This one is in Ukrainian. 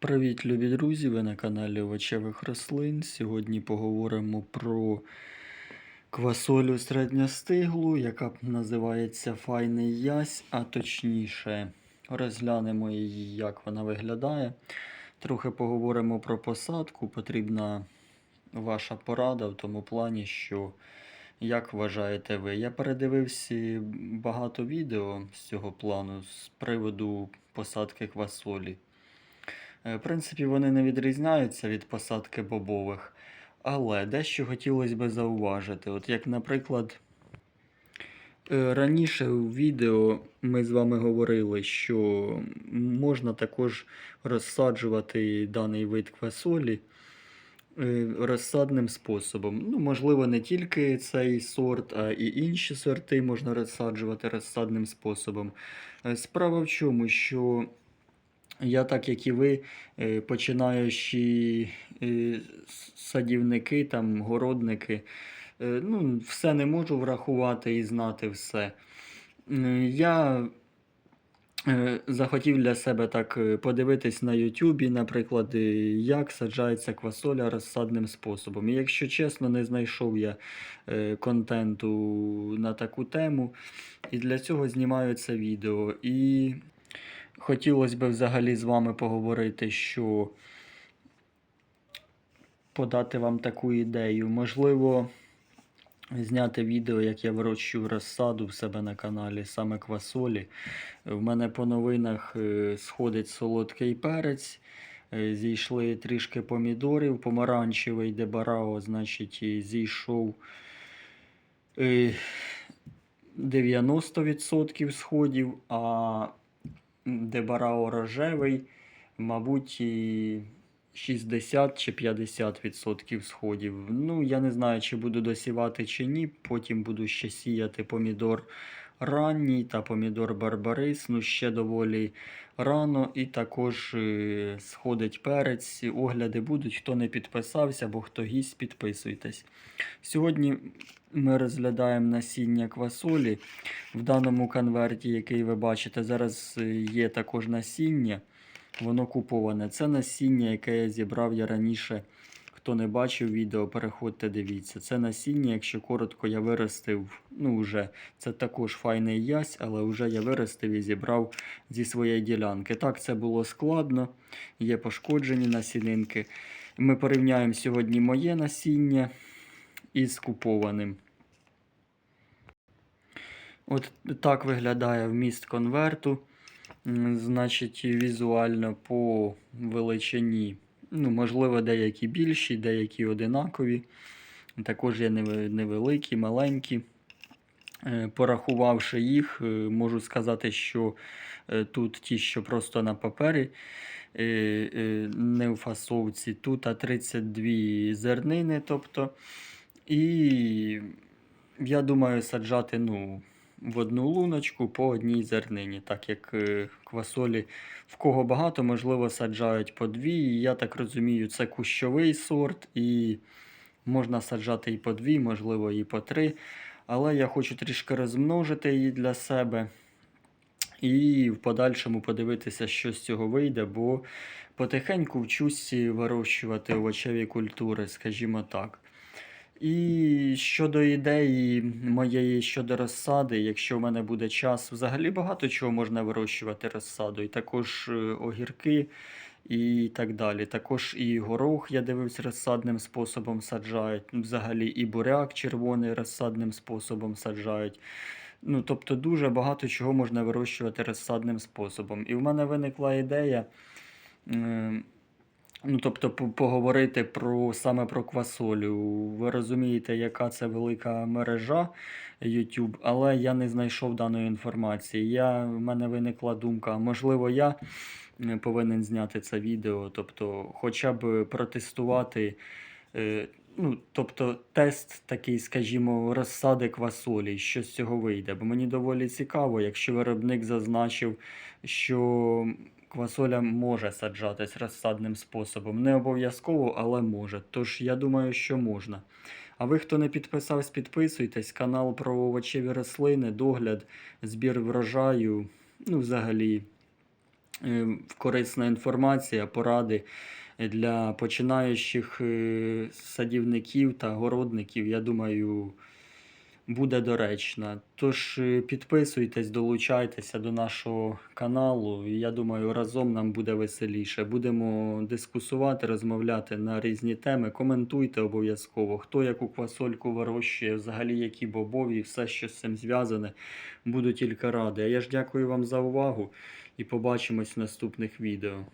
Привіт, любі друзі! Ви на каналі Овочевих рослин. Сьогодні поговоримо про квасолю середньостиглу, яка називається Файний ясь, а точніше, розглянемо її, як вона виглядає. Трохи поговоримо про посадку. Потрібна ваша порада в тому плані, що як вважаєте ви? Я передивився багато відео з цього плану з приводу посадки квасолі. Е, В принципі, вони не відрізняються від посадки бобових, але дещо хотілося б зауважити. От як, наприклад, е, раніше у відео ми з вами говорили, що можна також розсаджувати даний вид квасолі е, розсадним способом. Ну, можливо, не тільки цей сорт, а і інші сорти можна розсаджувати розсадним способом. Справа в чому, що я, так як і ви, е, починаючі е, садівники, там, городники, е, ну, все не можу врахувати і знати все. Я захотів для себе так подивитись на Ютубі, наприклад, як саджається квасоля розсадним способом. І якщо чесно, не знайшов я контенту на таку тему. І для цього знімаю це відео. І хотілося б взагалі з вами поговорити, що подати вам таку ідею. Можливо, зняти відео, як я вирощую розсаду в себе на каналі, саме квасолі. В мене по новинах е, сходить солодкий перець. е, Зійшли трішки помідорів, помаранчевий дебарао, значить, зійшов е, 90% сходів, а дебарао рожевий, мабуть, і 60 чи 50% сходів. Ну, я не знаю, чи буду досівати чи ні. Потім буду ще сіяти помідор ранній та помідор барбарис. Ну, ще доволі рано. І також е, сходить перець. Огляди будуть. Хто не підписався, або хто гість, підписуйтесь. Сьогодні ми розглядаємо насіння квасолі. В даному конверті, який ви бачите, зараз е, є також насіння. Воно куповане. Це насіння, яке я зібрав я раніше. Хто не бачив відео, переходьте, дивіться. Це насіння, якщо коротко, я виростив. Ну, вже це також файний ясь, але вже я виростив і зібрав зі своєї ділянки. Так, це було складно, є пошкоджені насінинки. Ми порівняємо сьогодні моє насіння із купованим. От так виглядає вміст конверту. Значить, візуально по величині. Ну, можливо, деякі більші, деякі одинакові. Також є невеликі, маленькі. Е, Порахувавши їх, е, можу сказати, що е, тут ті, що просто на папері, не в фасовці, тут а 32 зернини. тобто. І я думаю саджати ну, в одну луночку по одній зернині, так як е, квасолі в кого багато, можливо, саджають по дві. Я так розумію, це кущовий сорт, і можна саджати і по дві, можливо, і по три. Але я хочу трішки розмножити її для себе. І в подальшому подивитися, що з цього вийде, бо потихеньку вчусь вирощувати овочеві культури, скажімо так. І щодо ідеї моєї щодо розсади, якщо в мене буде час, взагалі багато чого можна вирощувати розсаду. І також е, огірки і так далі. Також і горох, я дивився, розсадним способом саджають. Ну, Взагалі і буряк червоний розсадним способом саджають. Ну, тобто дуже багато чого можна вирощувати розсадним способом. І в мене виникла ідея. е, Ну, тобто, поговорити про саме про квасолю. Ви розумієте, яка це велика мережа YouTube, але я не знайшов даної інформації. Я, в мене виникла думка, можливо, я е, повинен зняти це відео, тобто, хоча б протестувати. е, Ну, тобто тест такий, скажімо, розсади квасолі, що з цього вийде. Бо мені доволі цікаво, якщо виробник зазначив, що квасоля може саджатись розсадним способом. Не обов'язково, але може. Тож я думаю, що можна. А ви, хто не підписався, підписуйтесь. Канал про овочеві рослини, догляд, збір врожаю, ну, взагалі, е, корисна інформація, поради для починаючих е, садівників та городників, я думаю, буде доречна. Тож е, підписуйтесь, долучайтеся до нашого каналу. Я думаю, разом нам буде веселіше. Будемо дискусувати, розмовляти на різні теми. Коментуйте обов'язково, хто яку квасольку вирощує, взагалі які бобові, все, що з цим зв'язане. Буду тільки радий. А я ж дякую вам за увагу і побачимось в наступних відео.